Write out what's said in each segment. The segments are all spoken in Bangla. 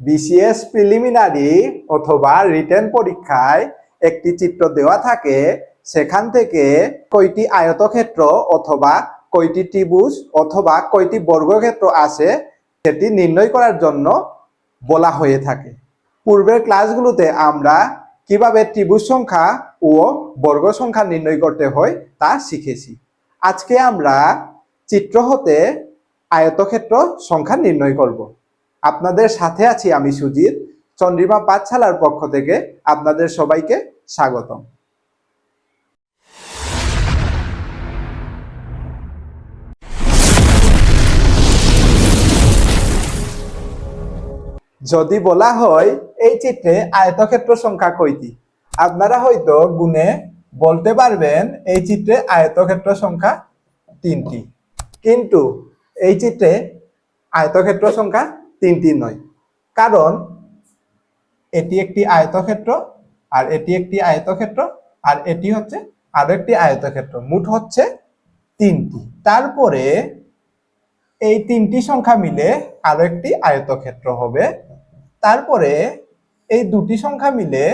বিসিএস প্রিলিমিনারি অথবা রিটেন পরীক্ষায় একটি চিত্র দেওয়া থাকে, সেখান থেকে কয়টি আয়তক্ষেত্র অথবা কয়টি ত্রিভুজ অথবা কয়টি বর্গক্ষেত্র আছে সেটি নির্ণয় করার জন্য বলা হয়ে থাকে। পূর্বের ক্লাসগুলোতে আমরা কীভাবে ত্রিভুজ সংখ্যা ও বর্গ সংখ্যা নির্ণয় করতে হয় তা শিখেছি। আজকে আমরা চিত্র হতে আয়তক্ষেত্র সংখ্যা নির্ণয় করব। আপনাদের সাথে আছি আমি সুজিত। চন্দ্রিমা পাঠশালার পক্ষ থেকে আপনাদের সবাইকে স্বাগতম। যদি বলা হয়, এই চিত্রে আয়তক্ষেত্র সংখ্যা কয়টি আপনারা হয়তো গুণে বলতে পারবেন, এই চিত্রে আয়তক্ষেত্র সংখ্যা তিনটি। কিন্তু এই চিত্রে আয়তক্ষেত্র সংখ্যা তিনটি নয়। কারণ এটি একটি আয়তক্ষেত্র আর এটি একটি আয়তক্ষেত্র আর এটি হচ্ছে আরও একটি আয়তক্ষেত্র। মোট হচ্ছে তিনটি। তারপরে এই তিনটি সংখ্যা মিলে আরও একটি আয়তক্ষেত্র হবে। তারপরে এই দুটি সংখ্যা মিলে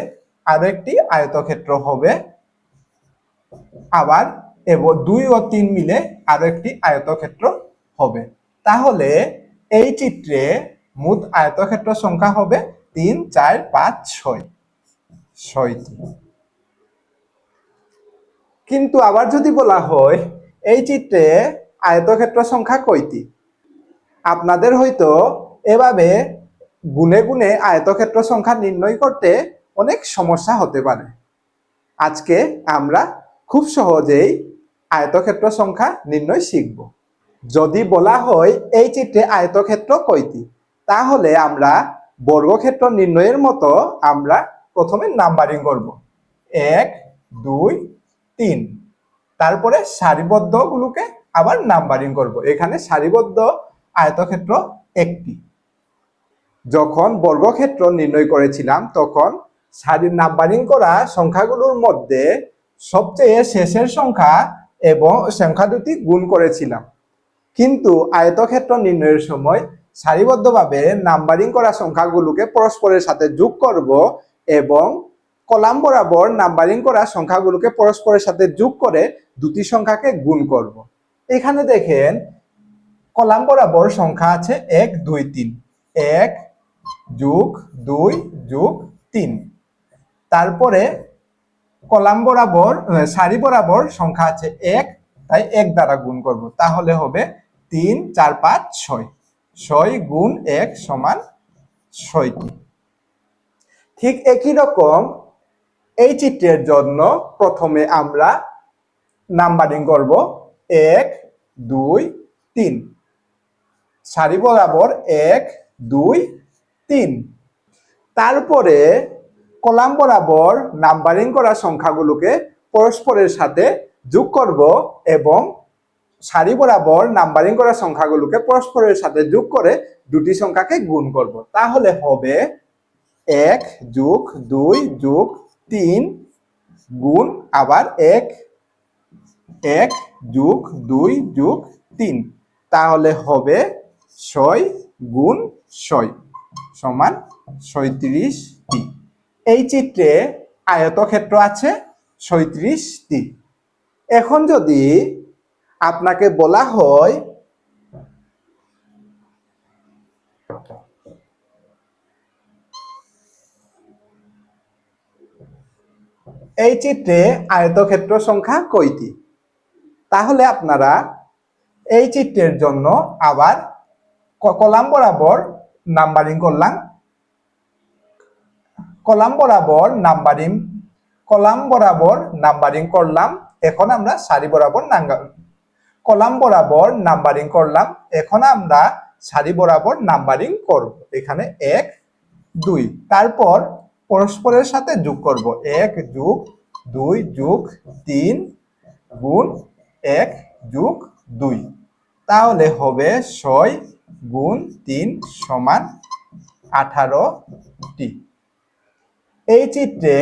আরও একটি আয়তক্ষেত্র হবে। আবার এবং, দুই ও তিন মিলে আরও একটি আয়তক্ষেত্র হবে। তাহলে এই চিত্রে মোট আয়তক্ষেত্র সংখ্যা হবে তিন, চার, পাঁচ, ছয়। ছয়টি কিন্তু আবার যদি বলা হয়, এই চিত্রে আয়তক্ষেত্র সংখ্যা কয়টি? আপনাদের হয়তো এভাবে গুনে গুনে আয়তক্ষেত্র সংখ্যা নির্ণয় করতে অনেক সমস্যা হতে পারে। আজকে আমরা খুব সহজেই আয়তক্ষেত্র সংখ্যা নির্ণয় শিখব। যদি বলা হয়, এই চিত্রে আয়তক্ষেত্র কয়টি? তাহলে আমরা বর্গক্ষেত্র নির্ণয়ের মতো আমরা প্রথমে নাম্বারিং করব। এক, দুই, তিন। তারপরে সারিবদ্ধগুলোকে আবার নাম্বারিং করব। এখানে সারিবদ্ধ আয়তক্ষেত্র একটি। যখন বর্গক্ষেত্র নির্ণয় করেছিলাম, তখন সারি নাম্বারিং করা সংখ্যাগুলোর মধ্যে সবচেয়ে শেষের সংখ্যা এবং সংখ্যা দুটি গুণ করেছিলাম। কিন্তু আয়তক্ষেত্র নির্ণয়ের সময় সারিবদ্ধভাবে নাম্বারিং করা সংখ্যাগুলোকে পরস্পরের সাথে যোগ করব এবং কলাম বরাবর নাম্বারিং করা সংখ্যাগুলোকে পরস্পরের সাথে যোগ করে দুটি সংখ্যাকে গুণ করব। এখানে দেখেন কলাম বরাবর সংখ্যা আছে এক, দুই, তিন। এক যোগ দুই যোগ তিন। তারপরে কলাম বরাবর সারি বরাবর সংখ্যা আছে এক, তাই এক দ্বারা গুণ করব। তাহলে হবে তিন, চার, পাঁচ, ছয়। ছয় গুণ এক সমান ছয়টি। ঠিক একই রকম এই চিত্রের জন্য প্রথমে আমরা নাম্বারিং করব এক, দুই, তিন। সারি বরাবর এক, দুই, তিন। তারপরে কলাম বরাবর নাম্বারিং করা সংখ্যাগুলোকে পরস্পরের সাথে যোগ করব এবং সারি বরাবর নাম্বারিং করা সংখ্যাগুলোকে পরস্পরের সাথে যোগ করে দুটি সংখ্যাকে গুণ করব তাহলে হবে এক যোগ দুই যোগ তিন গুণ আবার এক এক যোগ দুই যোগ তিন। তাহলে হবে ছয় গুণ ছয় সমান ছয়ত্রিশটি। এই চিত্রে আয়তক্ষেত্র আছে ছয়ত্রিশটি। এখন যদি আপনাকে বলা হয় এই চিত্রে আয়তক্ষেত্র সংখ্যা কয়টি? তাহলে আপনারা এই চিত্রের জন্য আবার কলাম বরাবর নাম্বারিং করলাম। কলাম বরাবর নাম্বারিং, কলাম বরাবর নাম্বারিং করলাম। এখন আমরা সারি বরাবর কলাম বরাবর নাম্বারিং করলাম। এখন আমরা সারি বরাবর নাম্বারিং করব। এখানে এক, দুই। তারপর পরস্পরের সাথে যোগ করব। এক যোগ দুই যোগ তিন গুণ এক যোগ দুই। তাহলে হবে ছয় গুণ তিন সমান আঠারোটি। এই চিত্রে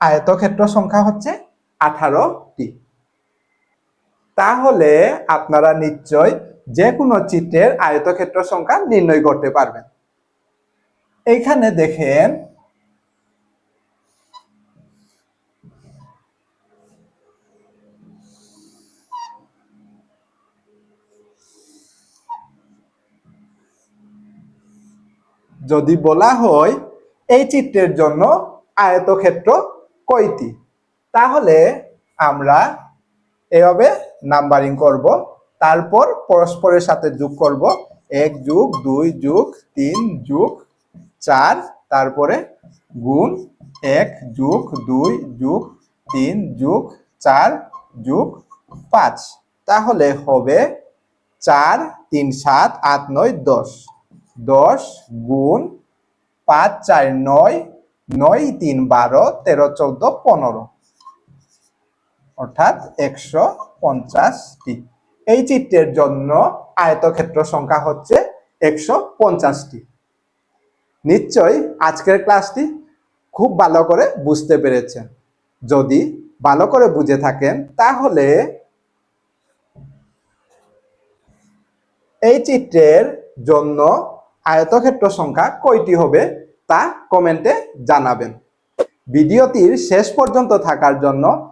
আয়তক্ষেত্র সংখ্যা হচ্ছে আঠারোটি। তাহলে আপনারা নিশ্চয় যে কোনো চিত্রের আয়তক্ষেত্র সংখ্যা নির্ণয় করতে পারবেন। এইখানে দেখেন, যদি বলা হয় এই চিত্রের জন্য আয়তক্ষেত্র কয়টি, তাহলে আমরা এভাবে নাম্বারিং করব। তারপর পরস্পরের সাথে যোগ করব। এক যুগ দুই যুগ তিন যুগ চার, তারপরে গুণ এক যুগ দুই যুগ তিন যুগ চার যুগ পাঁচ। তাহলে হবে চার, তিন, সাত, আট, নয়, দশ। দশ গুণ পাঁচ, চার, নয় নয়, তিন, বারো, তেরো, চোদ্দ, পনেরো। অর্থাৎ একশো পঞ্চাশটি। এই চিত্রের জন্য আয়তক্ষেত্র সংখ্যা হচ্ছে একশো পঞ্চাশটি। নিশ্চয়ই আজকের ক্লাসটি খুব ভালো করে বুঝতে পেরেছেন। যদি ভালো করে বুঝে থাকেন, তাহলে এই চিত্রের জন্য আয়তক্ষেত্র সংখ্যা কয়টি হবে তা কমেন্টে জানাবেন। ভিডিওটির শেষ পর্যন্ত থাকার জন্য